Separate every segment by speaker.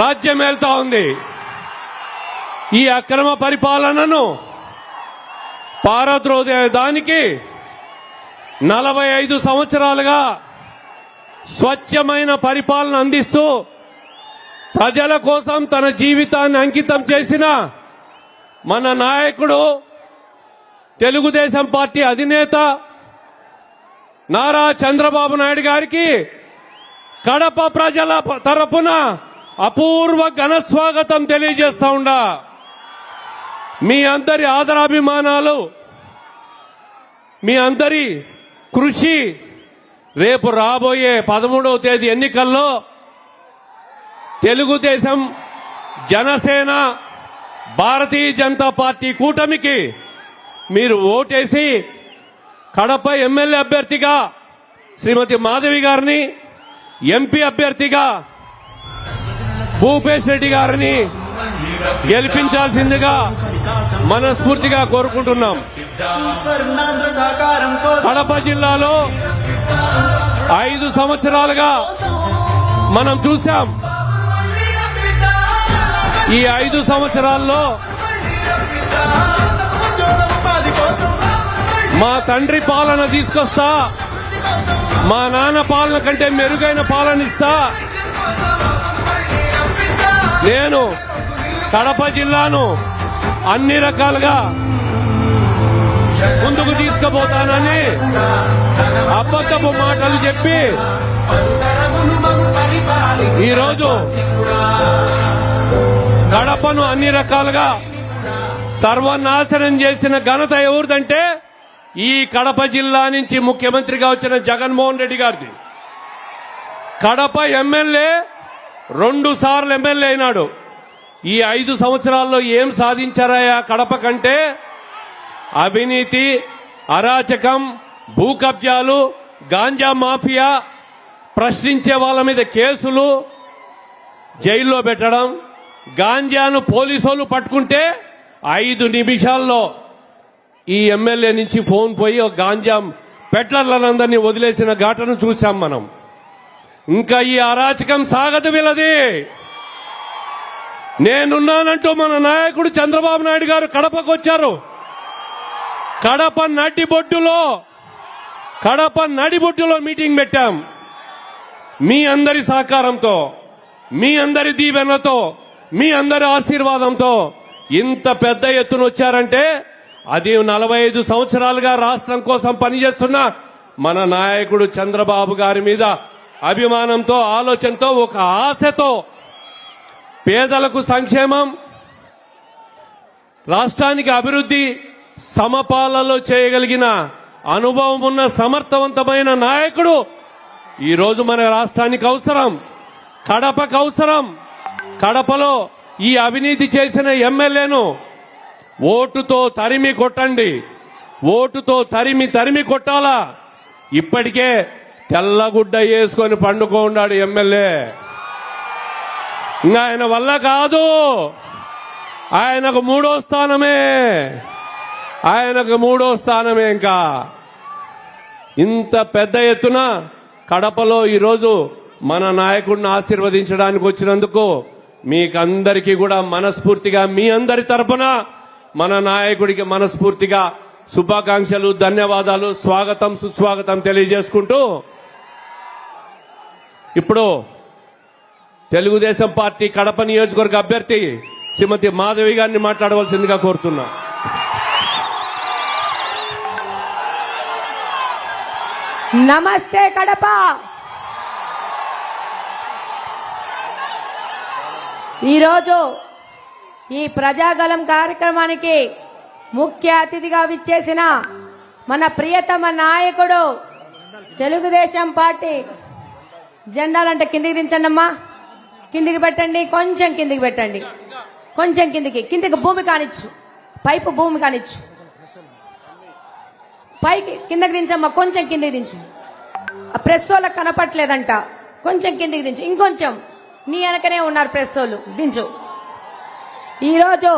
Speaker 1: రాజ్యం వెళ్తా ఉంది ఈ అక్రమ పరిపాలనను పారద్రోదానికి నలభై ఐదు సంవత్సరాలుగా స్వచ్ఛమైన పరిపాలన అందిస్తూ ప్రజల కోసం తన జీవితాన్ని అంకితం చేసిన మన నాయకుడు తెలుగుదేశం పార్టీ అధినేత నారా చంద్రబాబు నాయుడు గారికి కడప ప్రజల తరపున అపూర్వ ఘన స్వాగతం తెలియజేస్తా ఉండా మీ అందరి ఆదరాభిమానాలు మీ అందరి కృషి రేపు రాబోయే పదమూడవ తేదీ ఎన్నికల్లో తెలుగుదేశం జనసేన భారతీయ జనతా పార్టీ కూటమికి మీరు ఓటేసి కడప ఎమ్మెల్యే అభ్యర్థిగా శ్రీమతి మాధవి గారిని ఎంపీ అభ్యర్థిగా భూపేష్ రెడ్డి గారిని గెలిపించాల్సిందిగా మనస్ఫూర్తిగా కోరుకుంటున్నాం కడప జిల్లాలో ఐదు సంవత్సరాలుగా మనం చూశాం ఈ ఐదు సంవత్సరాల్లో మా తండ్రి పాలన తీసుకొస్తా మా నాన్న పాలన కంటే మెరుగైన పాలన ఇస్తా నేను కడప జిల్లాను అన్ని రకాలుగా ముందుకు తీసుకుపోతానని అబద్ధపు మాటలు చెప్పి ఈరోజు కడపను అన్ని రకాలుగా సర్వనాశనం చేసిన ఘనత ఎవరిదంటే ఈ కడప జిల్లా నుంచి ముఖ్యమంత్రిగా వచ్చిన జగన్మోహన్ రెడ్డి గారిది కడప ఎమ్మెల్యే రెండు సార్లు ఎమ్మెల్యే అయినాడు ఈ ఐదు సంవత్సరాల్లో ఏం సాధించారాయా కడప కంటే అవినీతి అరాచకం భూ కబ్జాలు గాంజా మాఫియా ప్రశ్నించే వాళ్ళ మీద కేసులు జైల్లో పెట్టడం గాంజాను పోలీసులు పట్టుకుంటే ఐదు నిమిషాల్లో ఈ ఎమ్మెల్యే నుంచి ఫోన్ పోయి గాంజా పెట్లర్లందరినీ వదిలేసిన ఘటన చూశాం మనం ఇంకా ఈ అరాచకం సాగదు వీళ్ళది నేనున్నానంటూ మన నాయకుడు చంద్రబాబు నాయుడు గారు కడపకు వచ్చారు కడప నడిబొడ్డులో కడప నడిబొడ్డులో మీటింగ్ పెట్టాం మీ అందరి సహకారంతో మీ అందరి దీవెనతో మీ అందరి ఆశీర్వాదంతో ఇంత పెద్ద ఎత్తున వచ్చారంటే అది నలభై ఐదు సంవత్సరాలుగా రాష్ట్రం కోసం పనిచేస్తున్న మన నాయకుడు చంద్రబాబు గారి మీద అభిమానంతో ఆలోచనతో ఒక ఆశతో పేదలకు సంక్షేమం రాష్ట్రానికి అభివృద్ధి సమపాలలో చేయగలిగిన అనుభవం ఉన్న సమర్థవంతమైన నాయకుడు ఈరోజు మన రాష్ట్రానికి అవసరం కడపకు అవసరం కడపలో ఈ అవినీతి చేసిన ఎమ్మెల్యేను ఓటుతో తరిమి కొట్టండి ఓటుతో తరిమి తరిమి కొట్టాలా ఇప్పటికే తెల్లగుడ్డ వేసుకొని ఉన్నాడు ఎమ్మెల్యే ఇంకా ఆయన వల్ల కాదు ఆయనకు మూడో స్థానమే ఆయనకు మూడో స్థానమే ఇంకా ఇంత పెద్ద ఎత్తున కడపలో ఈరోజు మన నాయకుడిని ఆశీర్వదించడానికి వచ్చినందుకు మీకందరికీ కూడా మనస్ఫూర్తిగా మీ అందరి తరపున మన నాయకుడికి మనస్ఫూర్తిగా శుభాకాంక్షలు ధన్యవాదాలు స్వాగతం సుస్వాగతం తెలియజేసుకుంటూ ఇప్పుడు తెలుగుదేశం పార్టీ కడప నియోజకవర్గ అభ్యర్థి శ్రీమతి మాధవి గారిని మాట్లాడవలసిందిగా కోరుతున్నా
Speaker 2: నమస్తే కడప ఈరోజు ఈ ప్రజాగలం కార్యక్రమానికి ముఖ్య అతిథిగా విచ్చేసిన మన ప్రియతమ నాయకుడు తెలుగుదేశం పార్టీ జెండాలంటే కిందికి దించండి అమ్మా కిందికి పెట్టండి కొంచెం కిందికి పెట్టండి కొంచెం కిందికి కిందికి భూమి కానిచ్చు పైపు భూమి కానిచ్చు పైకి కిందకి దించమ్మా కొంచెం కిందికి దించు ఆ ప్రెస్ వాళ్ళకి కనపట్లేదంట కొంచెం కిందికి దించు ఇంకొంచెం నీ వెనకనే ఉన్నారు ప్రెస్ వాళ్ళు దించు ఈరోజు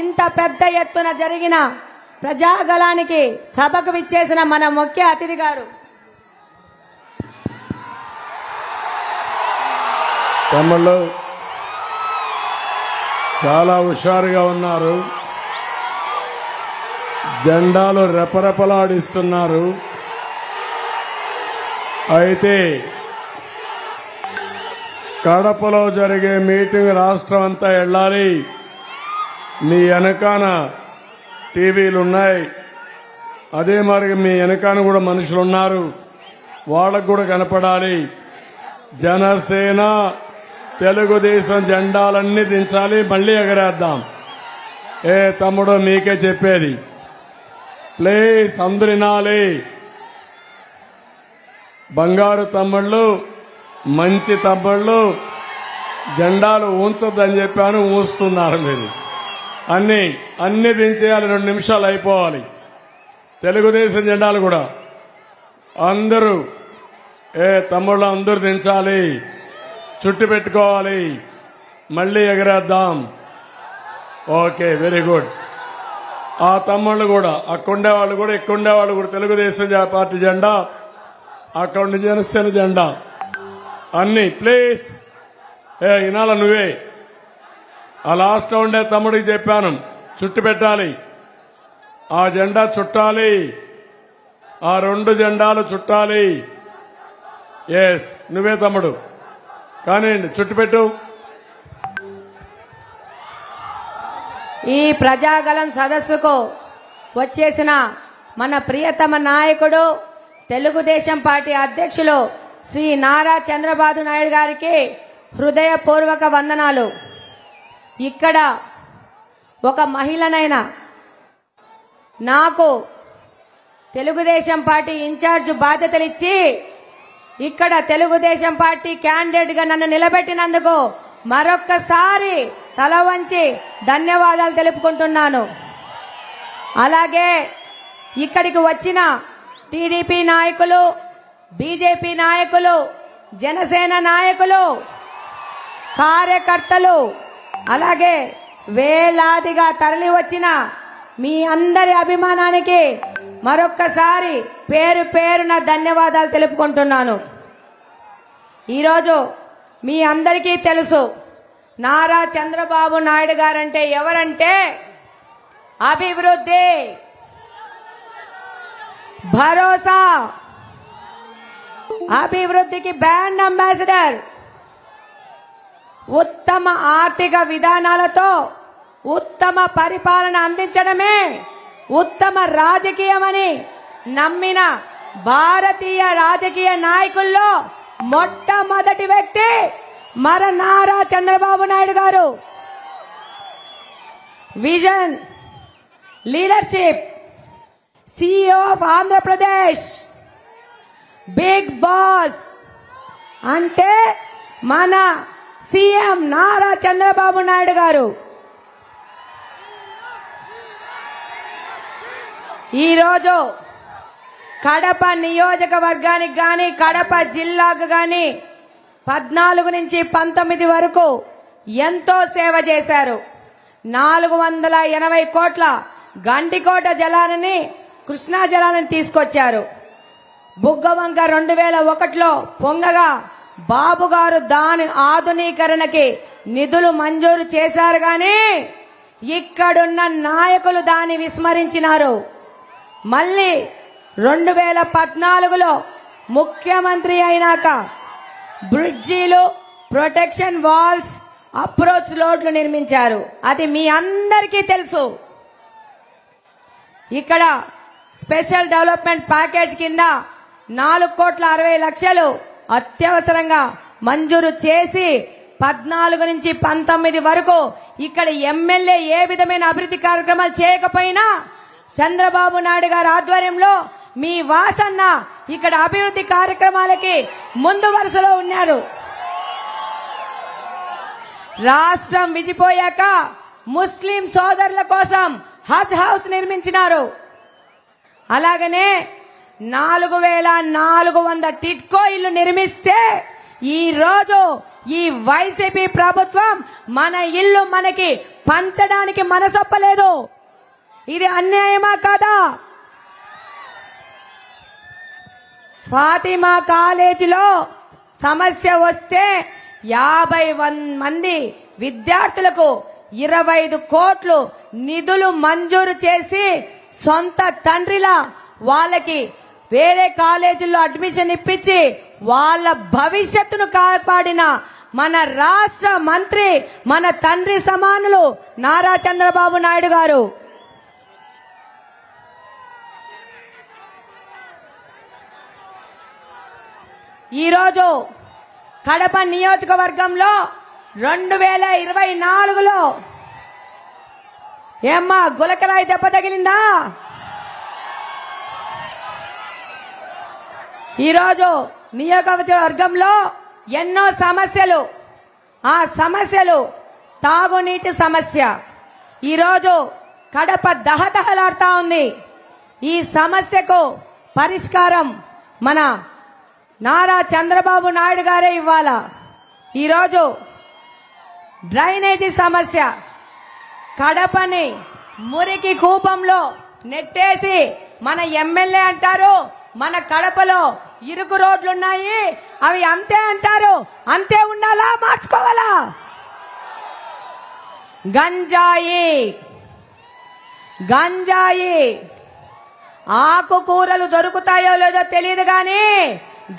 Speaker 2: ఇంత పెద్ద ఎత్తున జరిగిన ప్రజాగలానికి సభకు విచ్చేసిన మన ముఖ్య అతిథి గారు
Speaker 1: తమ్ముళ్ళు చాలా హుషారుగా ఉన్నారు జెండాలు రెపరెపలాడిస్తున్నారు అయితే కడపలో జరిగే మీటింగ్ రాష్ట్రం అంతా వెళ్ళాలి మీ వెనకాన టీవీలు ఉన్నాయి అదే మరి మీ వెనకాన కూడా మనుషులు ఉన్నారు వాళ్ళకు కూడా కనపడాలి జనసేన తెలుగుదేశం జెండాలన్నీ దించాలి మళ్ళీ ఎగరేద్దాం ఏ తమ్ముడు మీకే చెప్పేది ప్లీజ్ అందరినాలి బంగారు తమ్ముళ్ళు మంచి తమ్ముళ్ళు జెండాలు ఉంచొద్దని చెప్పాను ఊస్తున్నారు మీరు అన్ని అన్ని దించేయాలి రెండు నిమిషాలు అయిపోవాలి తెలుగుదేశం జెండాలు కూడా అందరూ ఏ తమ్ముళ్ళు అందరూ దించాలి చుట్టు పెట్టుకోవాలి మళ్ళీ ఎగరేద్దాం ఓకే వెరీ గుడ్ ఆ తమ్ముళ్ళు కూడా వాళ్ళు కూడా వాళ్ళు కూడా తెలుగుదేశం పార్టీ జెండా అక్కడ జనసేన జెండా అన్ని ప్లీజ్ ఏ ఇనాల నువ్వే ఆ లాస్ట్లో ఉండే తమ్ముడికి చెప్పాను చుట్టు పెట్టాలి ఆ జెండా చుట్టాలి ఆ రెండు జెండాలు చుట్టాలి ఎస్ నువ్వే తమ్ముడు కానివ్వండి చుట్టుపెట్టు
Speaker 2: ఈ ప్రజాగలం సదస్సుకు వచ్చేసిన మన ప్రియతమ నాయకుడు తెలుగుదేశం పార్టీ అధ్యక్షులు శ్రీ నారా చంద్రబాబు నాయుడు గారికి హృదయపూర్వక వందనాలు ఇక్కడ ఒక మహిళనైనా నాకు తెలుగుదేశం పార్టీ ఇన్ఛార్జ్ బాధ్యతలిచ్చి ఇక్కడ తెలుగుదేశం పార్టీ క్యాండిడేట్ గా నన్ను నిలబెట్టినందుకు మరొక్కసారి తల వంచి ధన్యవాదాలు తెలుపుకుంటున్నాను అలాగే ఇక్కడికి వచ్చిన టీడీపీ నాయకులు బీజేపీ నాయకులు జనసేన నాయకులు కార్యకర్తలు అలాగే వేలాదిగా తరలి వచ్చిన మీ అందరి అభిమానానికి మరొక్కసారి పేరు పేరున ధన్యవాదాలు తెలుపుకుంటున్నాను ఈరోజు మీ అందరికీ తెలుసు నారా చంద్రబాబు నాయుడు గారంటే ఎవరంటే అభివృద్ధి భరోసా అభివృద్ధికి బ్యాండ్ అంబాసిడర్ ఉత్తమ ఆర్థిక విధానాలతో ఉత్తమ పరిపాలన అందించడమే ఉత్తమ రాజకీయమని నమ్మిన భారతీయ రాజకీయ నాయకుల్లో మొట్టమొదటి వ్యక్తి మర నారా చంద్రబాబు నాయుడు గారు vision leadership CEO of Andhra Pradesh big boss అంటే మన సీఎం నారా చంద్రబాబు నాయుడు గారు ఈరోజు కడప నియోజకవర్గానికి కానీ కడప జిల్లాకు కానీ పద్నాలుగు నుంచి పంతొమ్మిది వరకు ఎంతో సేవ చేశారు నాలుగు వందల ఎనభై కోట్ల గంటికోట జలాలని కృష్ణా జలాన్ని తీసుకొచ్చారు బుగ్గవంక రెండు వేల ఒకటిలో పొంగగా బాబు గారు దాని ఆధునీకరణకి నిధులు మంజూరు చేశారు కానీ ఇక్కడున్న నాయకులు దాన్ని విస్మరించినారు మళ్ళీ రెండు వేల పద్నాలుగులో ముఖ్యమంత్రి అయినాక బ్రిడ్జీలు ప్రొటెక్షన్ వాల్స్ అప్రోచ్ రోడ్లు నిర్మించారు అది మీ అందరికీ తెలుసు ఇక్కడ స్పెషల్ డెవలప్మెంట్ ప్యాకేజ్ కింద నాలుగు కోట్ల అరవై లక్షలు అత్యవసరంగా మంజూరు చేసి పద్నాలుగు నుంచి పంతొమ్మిది వరకు ఇక్కడ ఎమ్మెల్యే ఏ విధమైన అభివృద్ధి కార్యక్రమాలు చేయకపోయినా చంద్రబాబు నాయుడు గారి ఆధ్వర్యంలో మీ వాసన్న ఇక్కడ అభివృద్ధి కార్యక్రమాలకి ముందు వరుసలో ఉన్నారు రాష్ట్రం విడిపోయాక ముస్లిం సోదరుల కోసం హజ్ హౌస్ నిర్మించినారు అలాగనే నాలుగు వేల నాలుగు వంద టిట్కో ఇల్లు నిర్మిస్తే ఈ రోజు ఈ వైసీపీ ప్రభుత్వం మన ఇల్లు మనకి పంచడానికి మనసొప్పలేదు ఇది అన్యాయమా కాదా ఫాతిమా కాలేజీలో సమస్య వస్తే యాభై మంది విద్యార్థులకు ఇరవై ఐదు కోట్లు నిధులు మంజూరు చేసి సొంత తండ్రిలా వాళ్ళకి వేరే కాలేజీల్లో అడ్మిషన్ ఇప్పించి వాళ్ళ భవిష్యత్తును కాపాడిన మన రాష్ట్ర మంత్రి మన తండ్రి సమానులు నారా చంద్రబాబు నాయుడు గారు ఈరోజు కడప నియోజకవర్గంలో రెండు వేల ఇరవై నాలుగులో ఏమ్మా గులకరాయి దెబ్బ తగిలిందా ఈరోజు నియోజకవర్గంలో ఎన్నో సమస్యలు ఆ సమస్యలు తాగునీటి సమస్య ఈరోజు కడప దహదహలాడుతా ఉంది ఈ సమస్యకు పరిష్కారం మన నారా చంద్రబాబు నాయుడు గారే ఇవ్వాలా ఈరోజు డ్రైనేజీ సమస్య కడపని మురికి కూపంలో నెట్టేసి మన ఎమ్మెల్యే అంటారు మన కడపలో ఇరుకు రోడ్లున్నాయి అవి అంతే అంటారు అంతే ఉండాలా మార్చుకోవాలా గంజాయి గంజాయి ఆకుకూరలు దొరుకుతాయో లేదో తెలియదు కానీ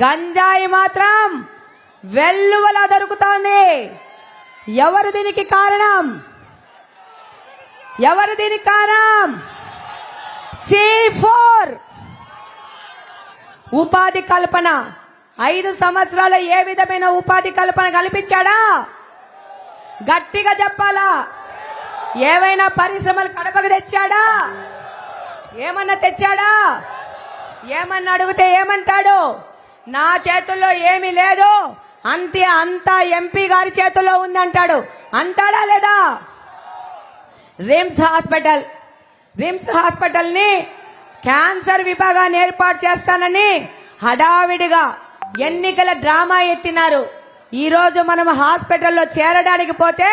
Speaker 2: గంజాయి మాత్రం వెల్లువల దొరుకుతోంది ఎవరు దీనికి కారణం ఎవరు దీనికి కారణం సి ఫోర్ ఉపాధి కల్పన ఐదు సంవత్సరాల ఏ విధమైన ఉపాధి కల్పన కల్పించాడా గట్టిగా చెప్పాలా ఏవైనా పరిశ్రమలు కడపకు తెచ్చాడా ఏమన్నా తెచ్చాడా ఏమన్నా అడిగితే ఏమంటాడు నా చేతుల్లో ఏమీ లేదు అంతే అంత ఎంపీ గారి చేతుల్లో ఉంది అంటాడు అంటాడా లేదా రిమ్స్ హాస్పిటల్ రిమ్స్ హాస్పిటల్ ని క్యాన్సర్ విభాగాన్ని ఏర్పాటు చేస్తానని హడావిడిగా ఎన్నికల డ్రామా ఎత్తినారు ఈ రోజు మనం హాస్పిటల్లో చేరడానికి పోతే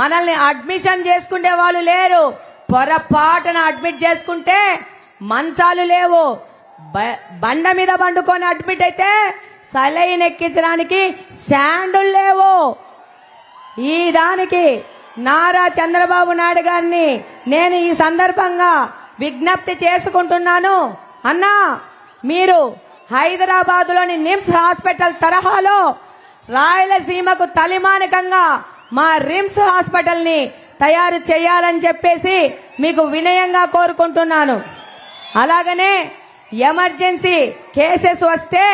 Speaker 2: మనల్ని అడ్మిషన్ చేసుకునే వాళ్ళు లేరు పొరపాటున అడ్మిట్ చేసుకుంటే మంచాలు లేవు బండ మీద పండుకొని అడ్మిట్ అయితే సలైన్ ఎక్కించడానికి స్టాండు లేవు ఈ దానికి నారా చంద్రబాబు నాయుడు గారిని నేను ఈ సందర్భంగా విజ్ఞప్తి చేసుకుంటున్నాను అన్నా మీరు లోని నిమ్స్ హాస్పిటల్ తరహాలో రాయలసీమకు తలిమానికంగా మా రిమ్స్ హాస్పిటల్ని తయారు చేయాలని చెప్పేసి మీకు వినయంగా కోరుకుంటున్నాను అలాగనే ఎమర్జెన్సీ కేసెస్ వస్తే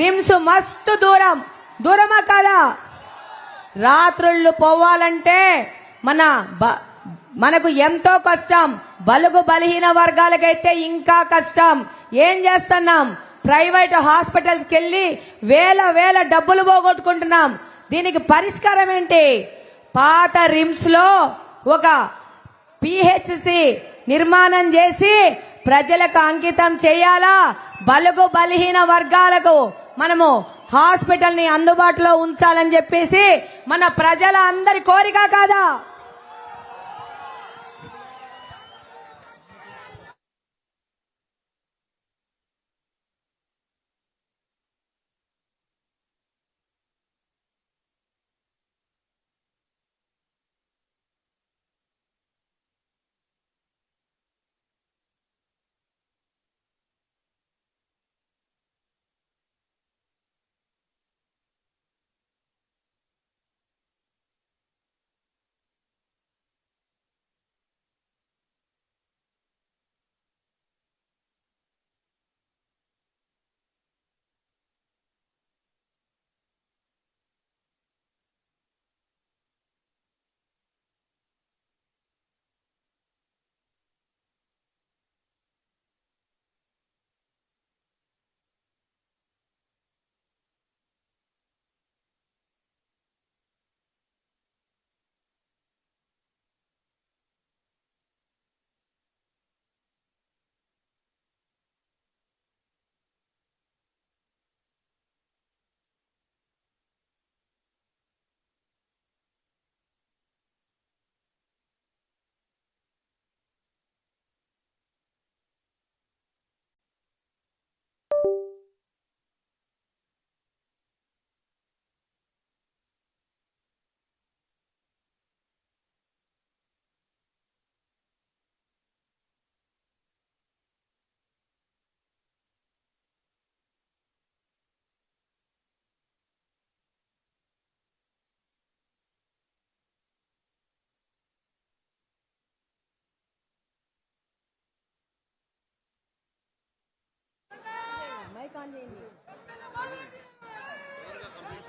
Speaker 2: రిమ్స్ మస్తు దూరం దూరమా కాదా రాత్రుళ్ళు పోవాలంటే మన మనకు ఎంతో కష్టం బలుగు బలహీన వర్గాలకైతే ఇంకా కష్టం ఏం చేస్తున్నాం ప్రైవేట్ హాస్పిటల్స్కి వెళ్ళి వేల వేల డబ్బులు పోగొట్టుకుంటున్నాం దీనికి పరిష్కారం ఏంటి పాత రిమ్స్లో ఒక పిహెచ్సి నిర్మాణం చేసి ప్రజలకు అంకితం చేయాలా బలుగు బలహీన వర్గాలకు మనము హాస్పిటల్ని అందుబాటులో ఉంచాలని చెప్పేసి మన ప్రజల అందరి కోరిక కాదా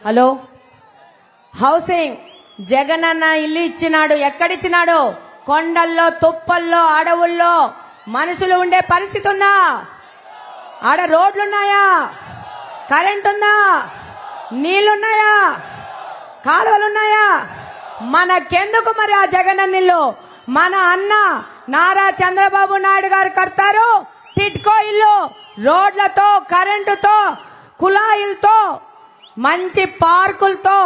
Speaker 2: హలో హౌసింగ్ జగన్ అన్న ఇల్లు ఇచ్చినాడు ఎక్కడిచ్చినాడు కొండల్లో తుప్పల్లో అడవుల్లో మనుషులు ఉండే పరిస్థితి ఉందా ఆడ రోడ్లున్నాయా కరెంట్ ఉందా నీళ్లున్నాయా కాలువలున్నాయా మనకెందుకు మరి ఆ ఇల్లు మన అన్న నారా చంద్రబాబు నాయుడు గారు కడతారు టిట్కో ఇల్లు రోడ్లతో కరెంటుతో కులాయిలతో మంచి పార్కులతో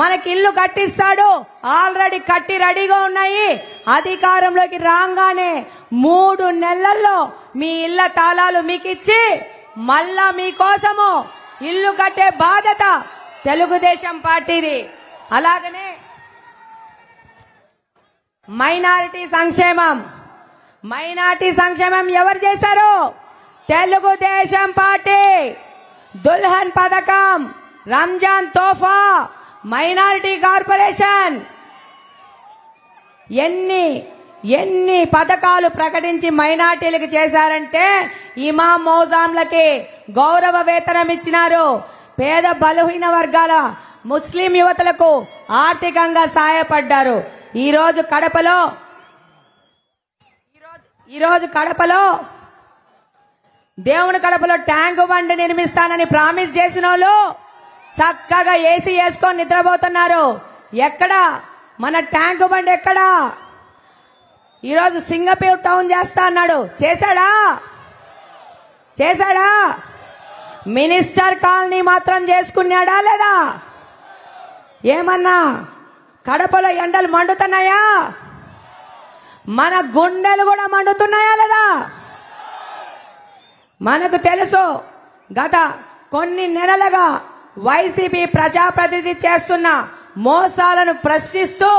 Speaker 2: మనకి ఇల్లు కట్టిస్తాడు ఆల్రెడీ కట్టి రెడీగా ఉన్నాయి అధికారంలోకి రాగానే మూడు నెలల్లో మీ ఇళ్ల తాళాలు మీకు ఇచ్చి మళ్ళా మీకోసము ఇల్లు కట్టే బాధ్యత తెలుగుదేశం పార్టీది అలాగనే మైనారిటీ సంక్షేమం మైనారిటీ సంక్షేమం ఎవరు చేశారు తెలుగుదేశం పార్టీ దుల్హన్ పథకం రంజాన్ తోఫా మైనారిటీ కార్పొరేషన్ ఎన్ని ఎన్ని పథకాలు ప్రకటించి మైనార్టీలకు చేశారంటే ఇమా మౌజాంలకి గౌరవ వేతనం ఇచ్చినారు పేద బలహీన వర్గాల ముస్లిం యువతలకు ఆర్థికంగా సాయపడ్డారు ఈరోజు కడపలో ఈరోజు ఈరోజు కడపలో దేవుని కడపలో ట్యాంక్ బండి నిర్మిస్తానని ప్రామిస్ చేసిన వాళ్ళు చక్కగా ఏసీ వేసుకొని నిద్రపోతున్నారు ఎక్కడా మన ట్యాంక్ బండి ఎక్కడా ఈరోజు సింగపూర్ టౌన్ చేస్తా అన్నాడు చేశాడా చేశాడా మినిస్టర్ కాలనీ మాత్రం చేసుకున్నాడా లేదా ఏమన్నా కడపలో ఎండలు మండుతున్నాయా మన గుండెలు కూడా మండుతున్నాయా లేదా మనకు తెలుసు గత కొన్ని నెలలుగా వైసీపీ ప్రజాప్రతినిధి చేస్తున్న మోసాలను ప్రశ్నిస్తూ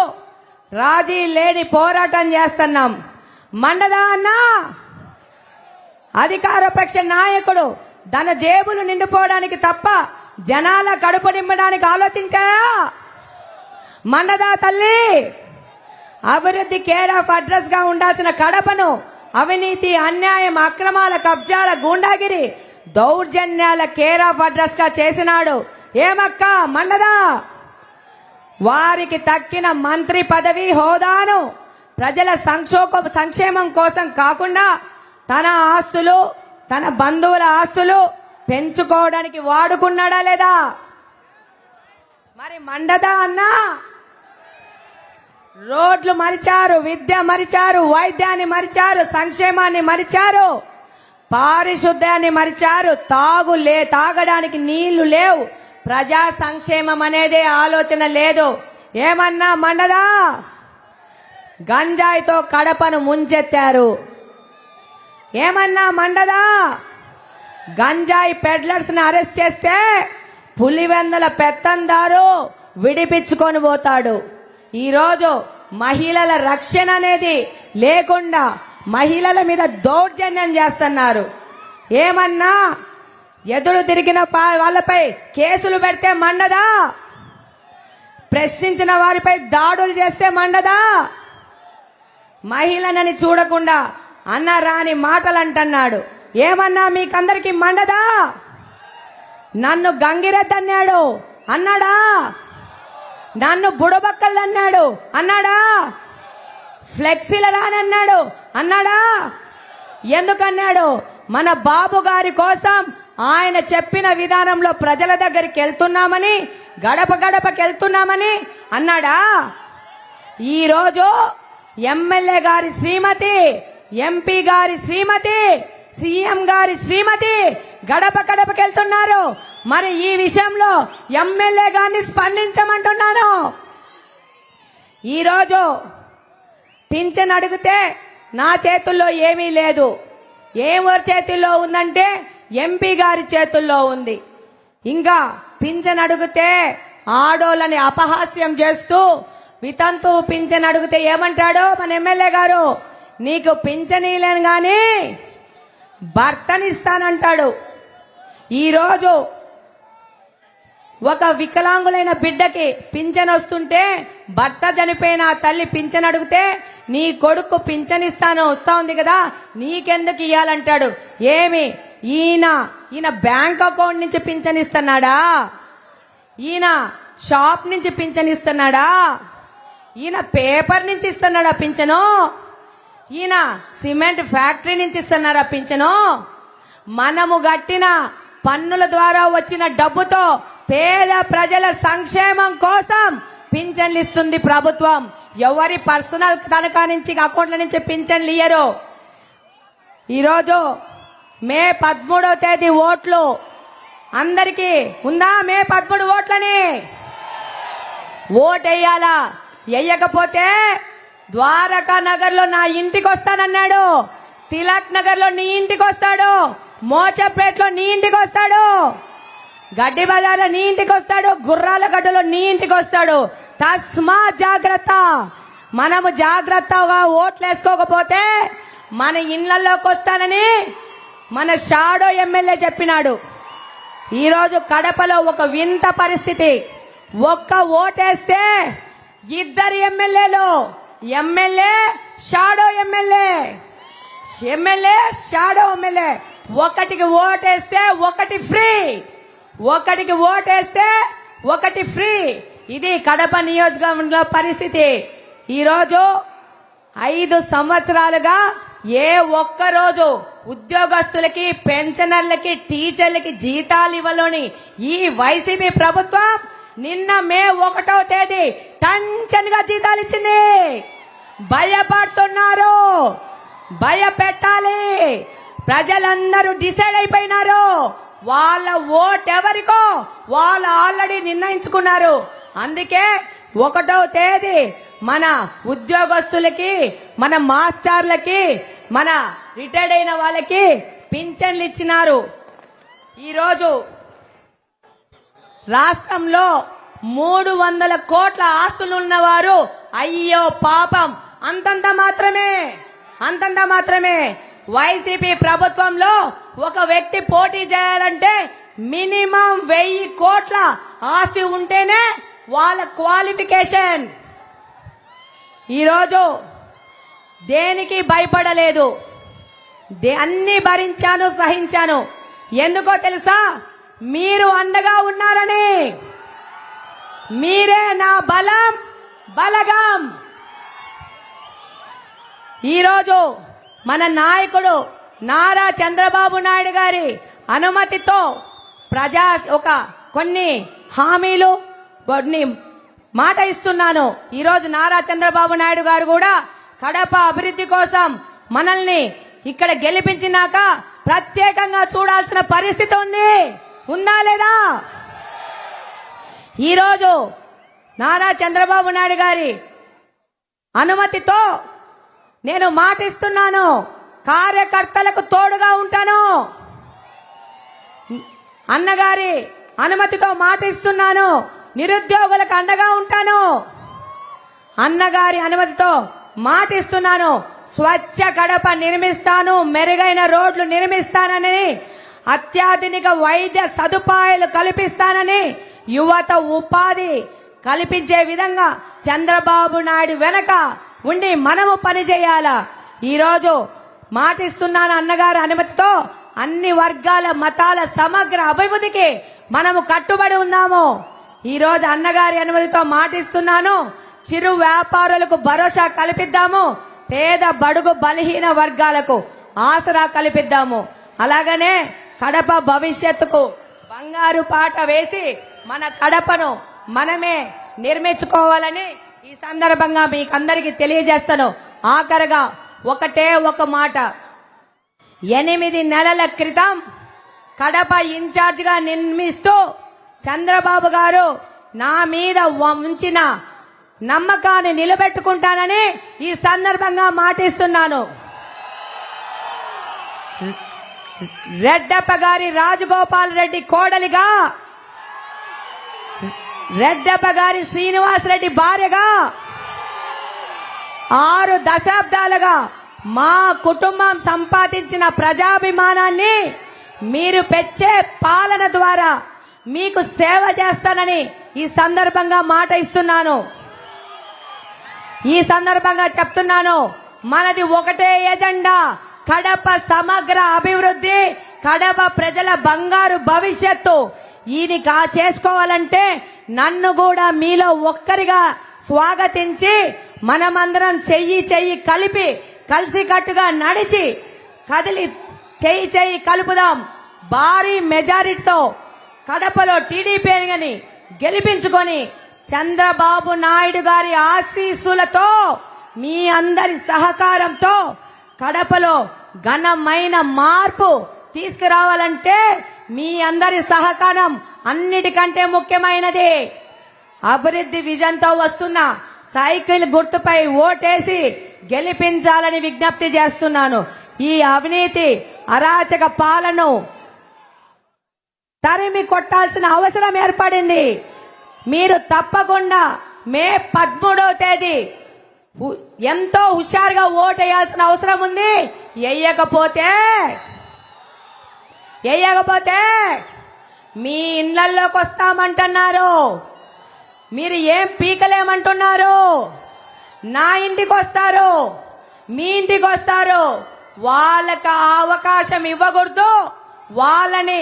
Speaker 2: రాజీ లేని పోరాటం చేస్తున్నాం మండదా అన్న అధికార పక్ష నాయకుడు తన జేబులు నిండిపోవడానికి తప్ప జనాల కడుపు నింపడానికి ఆలోచించాయా మండదా తల్లి అభివృద్ధి కేర్ ఆఫ్ అడ్రస్ గా ఉండాల్సిన కడపను అవినీతి అన్యాయం అక్రమాల కబ్జాల గూండాగిరి దౌర్జన్యాల కేరా ఆఫ్ అడ్రస్ గా చేసినాడు ఏమక్క మండదా వారికి తక్కిన మంత్రి పదవి హోదాను ప్రజల సంక్షోభ సంక్షేమం కోసం కాకుండా తన ఆస్తులు తన బంధువుల ఆస్తులు పెంచుకోవడానికి వాడుకున్నాడా లేదా మరి మండదా అన్నా రోడ్లు మరిచారు విద్య మరిచారు వైద్యాన్ని మరిచారు సంక్షేమాన్ని మరిచారు పారిశుద్ధ్యాన్ని మరిచారు తాగు లే తాగడానికి నీళ్లు లేవు ప్రజా సంక్షేమం అనేది ఆలోచన లేదు ఏమన్నా మండదా గంజాయితో కడపను ముంచెత్తారు ఏమన్నా మండదా గంజాయి పెడ్లర్స్ ని అరెస్ట్ చేస్తే పులివెందల పెత్తందారు విడిపించుకొని పోతాడు ఈరోజు మహిళల రక్షణ అనేది లేకుండా మహిళల మీద దౌర్జన్యం చేస్తున్నారు ఏమన్నా ఎదురు తిరిగిన వాళ్ళపై కేసులు పెడితే మండదా ప్రశ్నించిన వారిపై దాడులు చేస్తే మండదా మహిళనని చూడకుండా అన్న రాని మాటలు అంటున్నాడు ఏమన్నా మీకందరికి మండదా నన్ను గంగిరెద్దన్నాడు అన్నాడా నన్ను బుడబక్కలు అన్నాడు అన్నాడా ఫ్లెక్సీల అన్నాడు అన్నాడా ఎందుకన్నాడు మన బాబు గారి కోసం ఆయన చెప్పిన విధానంలో ప్రజల దగ్గరికి వెళ్తున్నామని గడప గడపకి వెళ్తున్నామని అన్నాడా ఈరోజు ఎమ్మెల్యే గారి శ్రీమతి ఎంపీ గారి శ్రీమతి సీఎం గారి శ్రీమతి గడప గడపకెళ్తున్నారు మరి ఈ విషయంలో ఎమ్మెల్యే గారిని స్పందించమంటున్నాను ఈరోజు పింఛన్ అడిగితే నా చేతుల్లో ఏమీ లేదు ఏమోరి చేతుల్లో ఉందంటే ఎంపీ గారి చేతుల్లో ఉంది ఇంకా పింఛన్ అడిగితే ఆడోళ్ళని అపహాస్యం చేస్తూ వితంతు పింఛన్ అడిగితే ఏమంటాడో మన ఎమ్మెల్యే గారు నీకు పింఛనీయలేను కానీ భర్తనిస్తానంటాడు ఈరోజు ఒక వికలాంగులైన బిడ్డకి పింఛన్ వస్తుంటే భర్త చనిపోయిన తల్లి పింఛన్ అడిగితే నీ కొడుకు పింఛన్ ఇస్తాను వస్తా ఉంది కదా నీకెందుకు ఇయ్యాలంటాడు ఏమి ఈయన ఈయన బ్యాంక్ అకౌంట్ నుంచి పింఛన్ ఇస్తున్నాడా ఈయన షాప్ నుంచి పింఛన్ ఇస్తున్నాడా ఈయన పేపర్ నుంచి ఇస్తున్నాడా పింఛను ఈయన సిమెంట్ ఫ్యాక్టరీ నుంచి ఇస్తున్నారా పింఛను మనము గట్టిన పన్నుల ద్వారా వచ్చిన డబ్బుతో పేద ప్రజల సంక్షేమం కోసం పింఛన్లు ఇస్తుంది ప్రభుత్వం ఎవరి పర్సనల్ తనఖా నుంచి అకౌంట్ల నుంచి పింఛన్లు ఇయ్యరు ఈరోజు మే పదమూడవ తేదీ ఓట్లు అందరికీ ఉందా మే పదమూడు ఓట్లని ఓట్ వేయాలా వేయకపోతే ద్వారకా నగర్లో నా ఇంటికి వస్తానన్నాడు తిలక్ నగర్లో నీ ఇంటికి వస్తాడు మోచపేటలో నీ ఇంటికి వస్తాడు గడ్డి బజార్ నీ ఇంటికి వస్తాడు గుర్రాల గడ్డలో నీ ఇంటికి వస్తాడు తస్మా జాగ్రత్త మనము జాగ్రత్తగా ఓట్లు వేసుకోకపోతే మన ఇళ్లలోకి వస్తానని మన షాడో ఎమ్మెల్యే చెప్పినాడు ఈరోజు కడపలో ఒక వింత పరిస్థితి ఒక్క ఓటేస్తే ఇద్దరు ఎమ్మెల్యేలు MLA shadow MLA MLA shadow MLA ఒకటికి ఓటేస్తే ఒకటి ఫ్రీ ఒకటికి ఓటేస్తే ఒకటి ఫ్రీ ఇది కడప నియోజకవర్గంలో పరిస్థితి ఈరోజు ఐదు సంవత్సరాలుగా ఏ ఒక్క రోజు ఉద్యోగస్తులకి పెన్షనర్లకి టీచర్లకి జీతాలు ఇవ్వలోని ఈ వైసీపీ ప్రభుత్వం నిన్న మే ఒకటో తేదీ టంచన్ గా జీతాలు ఇచ్చింది భయపడుతున్నారు భయపెట్టాలి ప్రజలందరూ డిసైడ్ అయిపోయినారు వాళ్ళ ఓట్ ఎవరికో వాళ్ళు ఆల్రెడీ నిర్ణయించుకున్నారు అందుకే ఒకటో తేదీ మన ఉద్యోగస్తులకి మన మాస్టర్లకి మన రిటైర్డ్ అయిన వాళ్ళకి పింఛన్లు ఇచ్చినారు ఈరోజు రాష్ట్రంలో మూడు వందల కోట్ల ఆస్తులు ఉన్నవారు అయ్యో పాపం అంతంత మాత్రమే అంతంత మాత్రమే వైసీపీ ప్రభుత్వంలో ఒక వ్యక్తి పోటీ చేయాలంటే మినిమం వెయ్యి కోట్ల ఆస్తి ఉంటేనే వాళ్ళ క్వాలిఫికేషన్ ఈరోజు దేనికి భయపడలేదు అన్ని భరించాను సహించాను ఎందుకో తెలుసా మీరు అండగా ఉన్నారని మీరే నా బలం బలగం ఈరోజు మన నాయకుడు నారా చంద్రబాబు నాయుడు గారి అనుమతితో ప్రజా ఒక కొన్ని హామీలు కొన్ని మాట ఇస్తున్నాను ఈరోజు నారా చంద్రబాబు నాయుడు గారు కూడా కడప అభివృద్ధి కోసం మనల్ని ఇక్కడ గెలిపించినాక ప్రత్యేకంగా చూడాల్సిన పరిస్థితి ఉంది ఉందా లేదా ఈరోజు నారా చంద్రబాబు నాయుడు గారి అనుమతితో నేను మాటిస్తున్నాను కార్యకర్తలకు తోడుగా ఉంటాను అన్నగారి అనుమతితో మాటిస్తున్నాను నిరుద్యోగులకు అండగా ఉంటాను అన్నగారి అనుమతితో మాటిస్తున్నాను స్వచ్ఛ గడప నిర్మిస్తాను మెరుగైన రోడ్లు నిర్మిస్తానని అత్యాధునిక వైద్య సదుపాయాలు కల్పిస్తానని యువత ఉపాధి కల్పించే విధంగా చంద్రబాబు నాయుడు వెనక ఉండి మనము పని చేయాలా ఈరోజు మాటిస్తున్నాను అన్నగారు అనుమతితో అన్ని వర్గాల మతాల సమగ్ర అభివృద్ధికి మనము కట్టుబడి ఉన్నాము ఈరోజు అన్నగారి అనుమతితో మాటిస్తున్నాను చిరు వ్యాపారులకు భరోసా కల్పిద్దాము పేద బడుగు బలహీన వర్గాలకు ఆసరా కల్పిద్దాము అలాగనే కడప భవిష్యత్తుకు బంగారు పాట వేసి మన కడపను మనమే నిర్మించుకోవాలని ఈ సందర్భంగా మీకు అందరికి తెలియజేస్తాను ఆఖరగా ఒకటే ఒక మాట ఎనిమిది నెలల క్రితం కడప గా నిర్మిస్తూ చంద్రబాబు గారు నా మీద ఉంచిన నమ్మకాన్ని నిలబెట్టుకుంటానని ఈ సందర్భంగా మాటిస్తున్నాను రెడ్డప్ప గారి రాజగోపాల్ రెడ్డి కోడలిగా రెడ్డప్ప గారి శ్రీనివాసరెడ్డి భార్యగా ఆరు దశాబ్దాలుగా మా కుటుంబం సంపాదించిన ప్రజాభిమానాన్ని మీరు పెచ్చే పాలన ద్వారా మీకు సేవ చేస్తానని ఈ సందర్భంగా మాట ఇస్తున్నాను ఈ సందర్భంగా చెప్తున్నాను మనది ఒకటే ఎజెండా కడప సమగ్ర అభివృద్ధి కడప ప్రజల బంగారు భవిష్యత్తు కా చేసుకోవాలంటే నన్ను కూడా మీలో ఒక్కరిగా స్వాగతించి మనమందరం చెయ్యి చెయ్యి కలిపి కలిసికట్టుగా నడిచి కదిలి చెయ్యి చెయ్యి కలుపుదాం భారీ మెజారిటీతో కడపలో టీడీపీని గెలిపించుకొని చంద్రబాబు నాయుడు గారి ఆశీస్సులతో మీ అందరి సహకారంతో కడపలో ఘనమైన మార్పు తీసుకురావాలంటే మీ అందరి సహకారం అన్నిటికంటే ముఖ్యమైనది అభివృద్ధి విజన్తో వస్తున్న సైకిల్ గుర్తుపై ఓటేసి గెలిపించాలని విజ్ఞప్తి చేస్తున్నాను ఈ అవినీతి అరాచక పాలను తరిమి కొట్టాల్సిన అవసరం ఏర్పడింది మీరు తప్పకుండా మే పదమూడవ తేదీ ఎంతో హుషారుగా ఓటేయాల్సిన అవసరం ఉంది వేయకపోతే వేయకపోతే మీ ఇండ్లల్లోకి వస్తామంటున్నారు మీరు ఏం పీకలేమంటున్నారు నా ఇంటికి వస్తారు మీ ఇంటికి వస్తారు వాళ్ళకి అవకాశం ఇవ్వకూడదు వాళ్ళని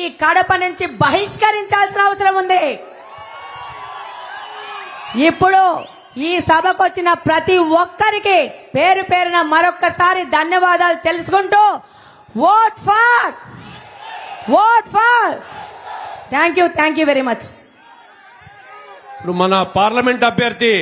Speaker 2: ఈ కడప నుంచి బహిష్కరించాల్సిన అవసరం ఉంది ఇప్పుడు ఈ సభకు వచ్చిన ప్రతి ఒక్కరికి పేరు పేరున మరొక్కసారి ధన్యవాదాలు తెలుసుకుంటూ vote for vote for thank you thank you very much ఇప్పుడు మన పార్లమెంట్ అభ్యర్థి